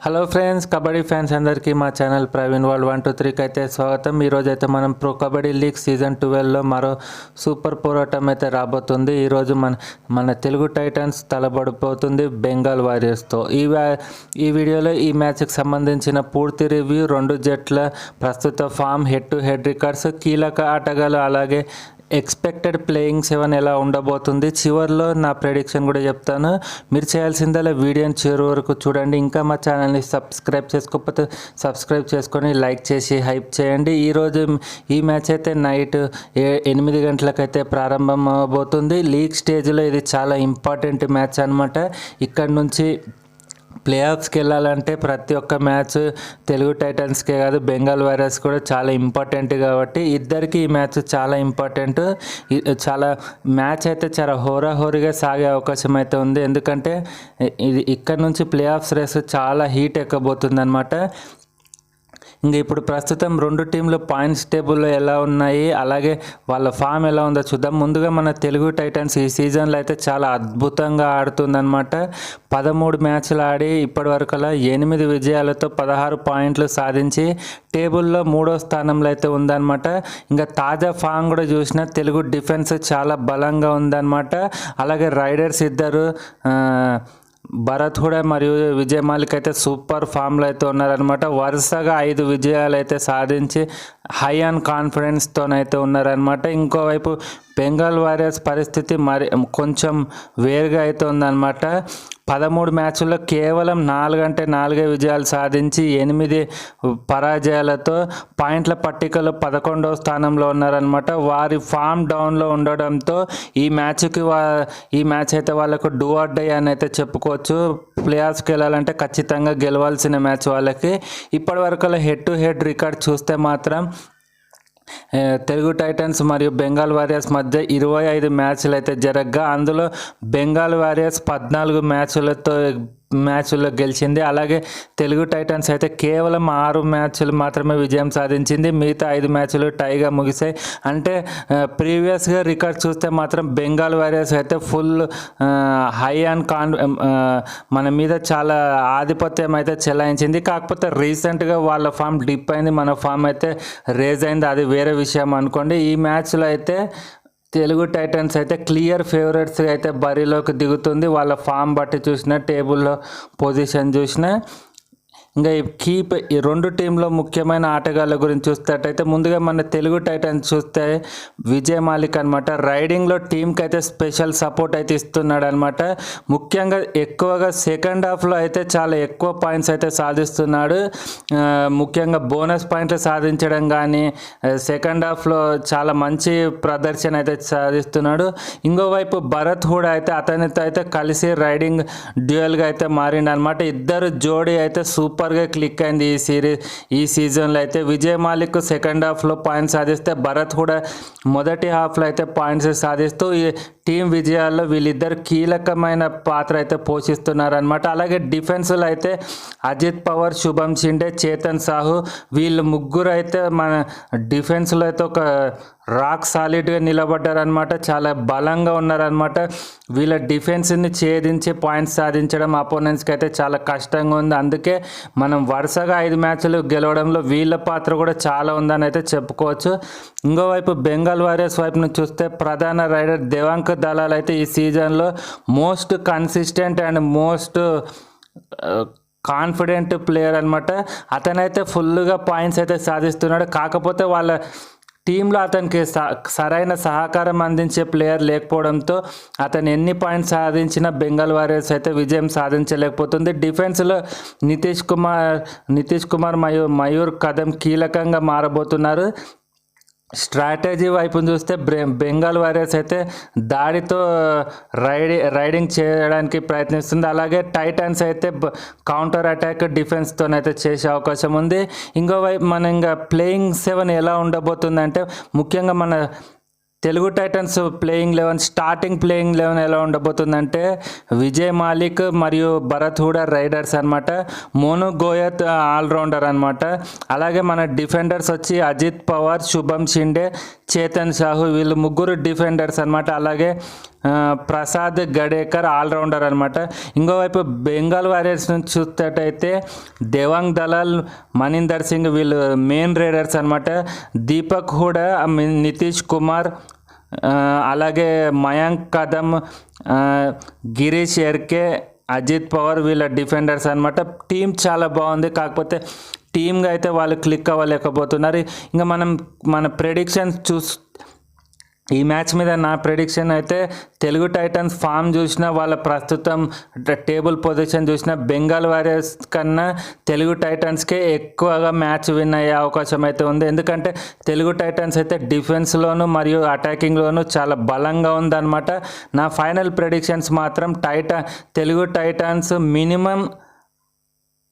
Hello friends kabaddi fans అందరికీ మా channel Praveen world one two త్రీకి అయితే స్వాగతం. ఈరోజు అయితే మనం ప్రో కబడ్డీ లీగ్ సీజన్ ట్వెల్వ్లో మరో సూపర్ పోరాటం అయితే రాబోతుంది. ఈరోజు మన మన తెలుగు టైటన్స్ తలబడిపోతుంది బెంగాల్ వారియర్స్తో ఈ ఈ వీడియోలో ఈ మ్యాచ్కి సంబంధించిన పూర్తి రివ్యూ రెండు జట్ల ప్రస్తుత form head to head records కీలక ఆటగాళ్ళు అలాగే ఎక్స్పెక్టెడ్ ప్లేయింగ్ సెవెన్ ఎలా ఉండబోతుంది? చివరిలో నా ప్రెడిక్షన్ కూడా చెప్తాను. మీరు చేయాల్సిందల్లా వీడియోని చివరి వరకు చూడండి. ఇంకా మా ఛానల్ని సబ్స్క్రైబ్ చేసుకోకపోతే సబ్స్క్రైబ్ చేసుకొని లైక్ చేసి హైప్ చేయండి. ఈరోజు ఈ మ్యాచ్ అయితే నైట్ ఏ ఎనిమిది గంటలకైతే ప్రారంభం అవబోతుంది లీగ్ స్టేజ్లో ఇది చాలా ఇంపార్టెంట్ మ్యాచ్ అనమాట ఇక్కడ నుంచి ప్లే ఆఫ్స్కి వెళ్ళాలంటే ప్రతి ఒక్క మ్యాచ్ తెలుగు టైటన్స్కే కాదు బెంగాల్ వైరస్ కూడా చాలా ఇంపార్టెంట్ కాబట్టి ఇద్దరికి ఈ మ్యాచ్ చాలా ఇంపార్టెంట్. చాలా మ్యాచ్ అయితే చాలా హోరాహోరీగా సాగే అవకాశం అయితే ఉంది. ఎందుకంటే ఇది ఇక్కడ నుంచి ప్లే ఆఫ్స్ రేస్ చాలా హీట్ ఎక్కబోతుంది అనమాట ఇంకా ఇప్పుడు ప్రస్తుతం రెండు టీంలు పాయింట్స్ టేబుల్లో ఎలా ఉన్నాయి? అలాగే వాళ్ళ ఫామ్ ఎలా ఉందో చూద్దాం. ముందుగా మన తెలుగు టైటన్స్ ఈ సీజన్లో అయితే చాలా అద్భుతంగా ఆడుతుందన్నమాట. పదమూడు మ్యాచ్లు ఆడి ఇప్పటి వరకలా ఎనిమిది విజయాలతో పదహారు పాయింట్లు సాధించి టేబుల్లో మూడో స్థానంలో అయితే ఉందన్నమాట. ఇంకా తాజా ఫామ్ కూడా చూసిన తెలుగు డిఫెన్స్ చాలా బలంగా ఉందన్నమాట. అలాగే రైడర్స్ ఇద్దరు భరత్ కూడా మరియు విజయ్ మాలిక్ అయితే సూపర్ ఫామ్లో అయితే ఉన్నారనమాట వరుసగా ఐదు విజయాలు అయితే సాధించి హై అండ్ కాన్ఫిడెన్స్తోనైతే ఉన్నారనమాట ఇంకోవైపు బెంగాల్ వారియర్స్ పరిస్థితి మరి కొంచెం వేరుగా అయితే ఉందన్నమాట. పదమూడు మ్యాచ్ల్లో కేవలం నాలుగు అంటే నాలుగే విజయాలు సాధించి ఎనిమిది పరాజయాలతో పాయింట్ల పట్టికలో పదకొండవ స్థానంలో ఉన్నారనమాట వారి ఫామ్ డౌన్లో ఉండడంతో ఈ మ్యాచ్కి వా ఈ మ్యాచ్ అయితే వాళ్ళకు డూ ఆర్ డై అని అయితే చెప్పుకోవచ్చు. ప్లే వెళ్ళాలంటే ఖచ్చితంగా గెలవాల్సిన మ్యాచ్ వాళ్ళకి. ఇప్పటి వరకు హెడ్ టు హెడ్ రికార్డ్ చూస్తే మాత్రం తెలుగు టైటన్స్ మరియు బెంగాల్ వారియర్స్ మధ్య ఇరవై ఐదు మ్యాచ్లు అయితే జరగగా. అందులో బెంగాల్ వారియర్స్ పద్నాలుగు మ్యాచ్లతో మ్యాచ్ల్లో గెలిచింది. అలాగే తెలుగు టైటన్స్ అయితే కేవలం ఆరు మ్యాచ్లు మాత్రమే విజయం సాధించింది. మిగతా ఐదు మ్యాచ్లు టైగా ముగిశాయి. అంటే ప్రీవియస్గా రికార్డ్ చూస్తే మాత్రం బెంగాల్ వారియర్స్ అయితే ఫుల్ హై అండ్ కాన్ మన మీద చాలా ఆధిపత్యం అయితే చెలాయించింది. కాకపోతే రీసెంట్గా వాళ్ళ ఫామ్ డిప్ అయింది. మన ఫామ్ అయితే రేజ్ అయింది. అది వేరే విషయం అనుకోండి. ఈ మ్యాచ్లో అయితే తెలుగు టైటన్స్ అయితే క్లియర్ ఫేవరెట్స్ అయితే బరిలోకి దిగుతుంది. వాళ్ళ ఫామ్ బట్టి చూసిన టేబుల్లో పొజిషన్ చూసిన ఇంకా కీప్ ఈ రెండు టీంలో ముఖ్యమైన ఆటగాళ్ళ గురించి చూస్తేటైతే ముందుగా మన తెలుగు టైటన్స్ చూస్తే విజయ్ మాలిక్ అనమాట రైడింగ్లో టీంకి అయితే స్పెషల్ సపోర్ట్ అయితే ఇస్తున్నాడు అనమాట ముఖ్యంగా ఎక్కువగా సెకండ్ హాఫ్లో అయితే చాలా ఎక్కువ పాయింట్స్ అయితే సాధిస్తున్నాడు. ముఖ్యంగా బోనస్ పాయింట్లు సాధించడం కానీ సెకండ్ హాఫ్లో చాలా మంచి ప్రదర్శన అయితే సాధిస్తున్నాడు. ఇంకోవైపు భరత్ కూడా అయితే అతనితో అయితే కలిసి రైడింగ్ డ్యూయల్గా అయితే మారిండు అనమాట ఇద్దరు జోడీ అయితే సూపర్గా క్లిక్ అయింది ఈ సిరీస్ ఈ సీజన్లో అయితే విజయ్ మాలిక్ సెకండ్ హాఫ్లో పాయింట్స్ సాధిస్తే భరత్ కూడా మొదటి హాఫ్లో అయితే పాయింట్స్ సాధిస్తూ ఈ టీం విజయాల్లో వీళ్ళిద్దరు కీలకమైన పాత్ర అయితే పోషిస్తున్నారనమాట అలాగే డిఫెన్స్లో అయితే అజిత్ పవర్ శుభం షిండే చేతన్ సాహు వీళ్ళు ముగ్గురు అయితే మన డిఫెన్స్లో అయితే ఒక రాక్ సాలిడ్గా నిలబడ్డారనమాట చాలా బలంగా ఉన్నారనమాట వీళ్ళ డిఫెన్స్ని ఛేదించి పాయింట్స్ సాధించడం అపోనెంట్స్కి అయితే చాలా కష్టంగా ఉంది. అందుకే మనం వరుసగా ఐదు మ్యాచ్లు గెలవడంలో వీళ్ళ పాత్ర కూడా చాలా ఉందని అయితే చెప్పుకోవచ్చు. ఇంకోవైపు బెంగాల్ వారియర్స్ వైపు నుంచి చూస్తే ప్రధాన రైడర్ దేవాంకర్ దళాలు అయితే ఈ సీజన్లో most consistent and most confident player అనమాట అతనైతే ఫుల్గా పాయింట్స్ అయితే సాధిస్తున్నాడు. కాకపోతే వాళ్ళ టీంలో అతనికి స- సరైన సహకారం అందించే ప్లేయర్ లేకపోవడంతో అతను ఎన్ని పాయింట్స్ సాధించినా బెంగాల్ వారియర్స్ అయితే విజయం సాధించలేకపోతుంది. డిఫెన్స్లో నితీష్ కుమార్ నితీష్ కుమార్ మయూర్ మయూర్ కదం కీలకంగా మారబోతున్నారు. స్ట్రాటజీ వైపు చూస్తే బెంగాల్ వారియర్స్ అయితే దాడితో రైడి రైడింగ్ చేయడానికి ప్రయత్నిస్తుంది. అలాగే టైటన్స్ అయితే కౌంటర్ అటాక్ డిఫెన్స్తోనైతే చేసే అవకాశం ఉంది. ఇంకోవైపు మన ఇంకా ప్లేయింగ్ సెవెన్ ఎలా ఉండబోతుందంటే ముఖ్యంగా మన Telugu Titans playing eleven starting playing eleven ఎలా ఉండబోతుందంటే విజయ్ మాలిక్ మరియు భరత్ హూడా రైడర్స్ అనమాట మోను గోయత్ ఆల్రౌండర్ అనమాట అలాగే మన డిఫెండర్స్ వచ్చి అజిత్ పవార్ శుభం షిండే చేతన్ సాహు వీళ్ళు ముగ్గురు డిఫెండర్స్ అనమాట అలాగే ప్రసాద్ గడేకర్ ఆల్రౌండర్ అనమాట ఇంకోవైపు బెంగాల్ వారియర్స్ నుంచి చూసేటైతే దేవాంగ్ దలాల్ మనీందర్ సింగ్ వీళ్ళు మెయిన్ రైడర్స్ అనమాట దీపక్ హూడా నితీష్ కుమార్ అలాగే మయాంక్ కదమ్ గిరీష్ ఎర్కే అజిత్ పవర్ వీళ్ళ డిఫెండర్స్ అనమాట టీం చాలా బాగుంది. కాకపోతే టీమ్గా అయితే వాళ్ళు క్లిక్ అవ్వలేకపోతున్నారు. ఇంకా మనం మన ప్రెడిక్షన్స్ చూస్ ఈ మ్యాచ్ మీద నా ప్రెడిక్షన్ అయితే తెలుగు టైటన్స్ ఫామ్ చూసిన వాళ్ళ ప్రస్తుతం టేబుల్ పొజిషన్ చూసిన బెంగాల్ వారియర్స్ కన్నా తెలుగు టైటన్స్కే ఎక్కువగా మ్యాచ్ విన్ అయ్యే అవకాశం అయితే ఉంది. ఎందుకంటే తెలుగు టైటన్స్ అయితే డిఫెన్స్లోను మరియు అటాకింగ్లోను చాలా బలంగా ఉందన్నమాట. నా ఫైనల్ ప్రెడిక్షన్స్ మాత్రం టైటా తెలుగు టైటన్స్ మినిమం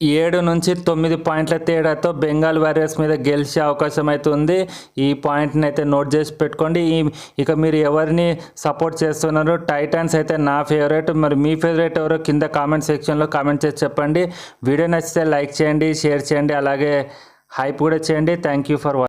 ఏడు నుంచి తొమ్మిది పాయింట్ల తేడాతో బెంగాల్ వారియర్స్ మీద గెలిచే అవకాశం అయితే ఉంది ఈ పాయింట్ని అయితే నోట్ చేసి పెట్టుకోండి. ఈ ఇక మీరు ఎవరిని సపోర్ట్ చేస్తున్నారు? టైటాన్స్ అయితే నా ఫేవరెట్. మరి మీ ఫేవరెట్ ఎవరో కింద కామెంట్ సెక్షన్లో కామెంట్ చేసి చెప్పండి. వీడియో నచ్చితే లైక్ చేయండి షేర్ చేయండి అలాగే హైప్ కూడా చేయండి. Thank you for